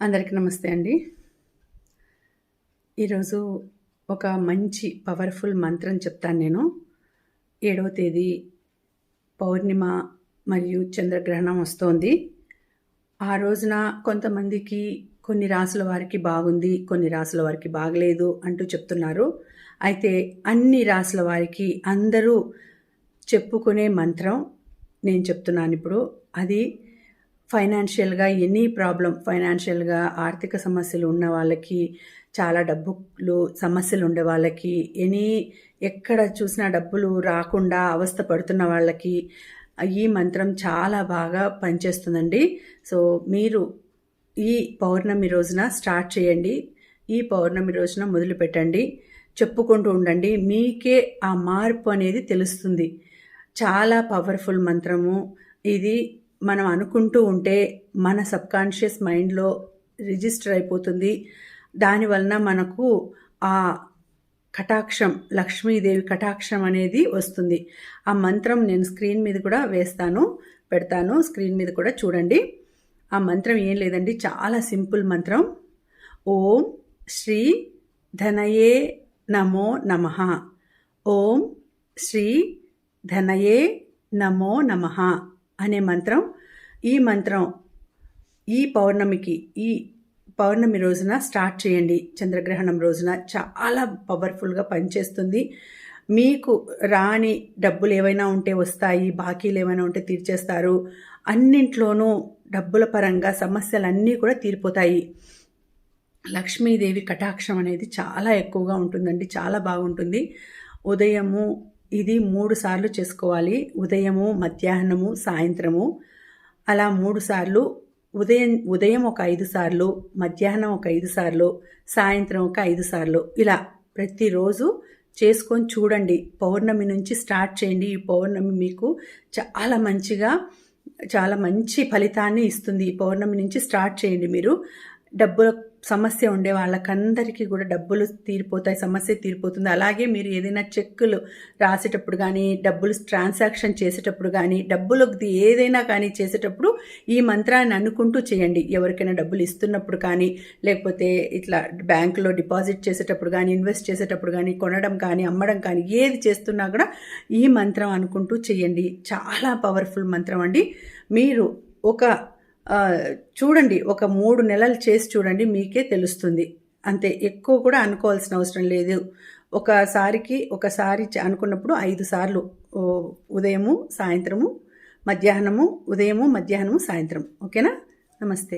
అందరికీ నమస్తే అండి. ఈరోజు ఒక మంచి పవర్ఫుల్ మంత్రం చెప్తాను నేను. ఏడవ తేదీ పౌర్ణిమ మరియు చంద్రగ్రహణం వస్తోంది. ఆ రోజున కొంతమందికి కొన్ని రాసుల వారికి బాగుంది కొన్ని రాసుల వారికి బాగలేదు అంటూ చెప్తున్నారు. అయితే అన్ని రాసుల వారికి అందరూ చెప్పుకునే మంత్రం నేను చెప్తున్నాను ఇప్పుడు. అది ఫైనాన్షియల్గా ఎనీ ప్రాబ్లం ఫైనాన్షియల్గా ఆర్థిక సమస్యలు ఉన్న వాళ్ళకి చాలా డబ్బులు సమస్యలు ఉండే వాళ్ళకి ఎనీ ఎక్కడ చూసినా డబ్బులు రాకుండా అవస్థ పడుతున్న వాళ్ళకి ఈ మంత్రం చాలా బాగా పనిచేస్తుందండి. సో మీరు ఈ పౌర్ణమి రోజున స్టార్ట్ చేయండి. ఈ పౌర్ణమి రోజున మొదలు పెట్టండి. చెప్పుకుంటూ ఉండండి. మీకే ఆ మార్పు అనేది తెలుస్తుంది. చాలా పవర్ఫుల్ మంత్రము. ఇది మనం అనుకుంటూ ఉంటే మన సబ్కాన్షియస్ మైండ్లో రిజిస్టర్ అయిపోతుంది. దానివలన మనకు ఆ కటాక్షం లక్ష్మీదేవి కటాక్షం అనేది వస్తుంది. ఆ మంత్రం నేను స్క్రీన్ మీద కూడా వేస్తాను పెడతాను. స్క్రీన్ మీద కూడా చూడండి. ఆ మంత్రం ఏం లేదండి. చాలా సింపుల్ మంత్రం. ఓం శ్రీ ధనయే నమో నమ. ఓం శ్రీ ధనయే నమో నమ. అనే మంత్రం. ఈ మంత్రం ఈ పౌర్ణమికి ఈ పౌర్ణమి రోజున స్టార్ట్ చేయండి. చంద్రగ్రహణం రోజున చాలా పవర్ఫుల్గా పనిచేస్తుంది. మీకు రాని డబ్బులు ఏవైనా ఉంటే వస్తాయి బాకీలు ఏమైనా ఉంటే తీర్చేస్తారు. అన్నింట్లోనూ డబ్బుల పరంగా సమస్యలన్నీ కూడా తీరిపోతాయి. లక్ష్మీదేవి కటాక్షం అనేది చాలా ఎక్కువగా ఉంటుందండి చాలా బాగుంటుంది. ఉదయము ఇది మూడు సార్లు చేసుకోవాలి. ఉదయము మధ్యాహ్నము సాయంత్రము. అలా మూడు సార్లు. ఉదయం ఉదయం ఒక ఐదు సార్లు మధ్యాహ్నం ఒక ఐదు సార్లు సాయంత్రం ఒక ఐదు సార్లు. ఇలా ప్రతిరోజు చేసుకొని చూడండి. పౌర్ణమి నుంచి స్టార్ట్ చేయండి. ఈ పౌర్ణమి మీకు చాలా మంచిగా చాలా మంచి ఫలితాన్ని ఇస్తుంది. ఈ పౌర్ణమి నుంచి స్టార్ట్ చేయండి మీరు. డబ్బుల సమస్య ఉండే వాళ్ళకందరికీ కూడా డబ్బులు తీరిపోతాయి సమస్య తీరిపోతుంది. అలాగే మీరు ఏదైనా చెక్కులు రాసేటప్పుడు కానీ డబ్బులు ట్రాన్సాక్షన్ చేసేటప్పుడు కానీ డబ్బులు ఏదైనా కానీ చేసేటప్పుడు ఈ మంత్రాన్ని అనుకుంటూ చేయండి. ఎవరికైనా డబ్బులు ఇస్తున్నప్పుడు కానీ లేకపోతే ఇట్లా బ్యాంకులో డిపాజిట్ చేసేటప్పుడు కానీ ఇన్వెస్ట్ చేసేటప్పుడు కానీ కొనడం కానీ అమ్మడం కానీ ఏది చేస్తున్నా కూడా ఈ మంత్రం అనుకుంటూ చేయండి. చాలా పవర్ఫుల్ మంత్రం అండి. మీరు ఒక చూడండి ఒక మూడు నెలలు చేసి చూడండి మీకే తెలుస్తుంది. అంతే ఎక్కువ కూడా అనుకోవాల్సిన అవసరం లేదు. ఒకసారికి ఒకసారి అనుకున్నప్పుడు ఐదు సార్లు. ఉదయము సాయంత్రము మధ్యాహ్నము ఉదయము మధ్యాహ్నము సాయంత్రం. ఓకేనా? నమస్తే.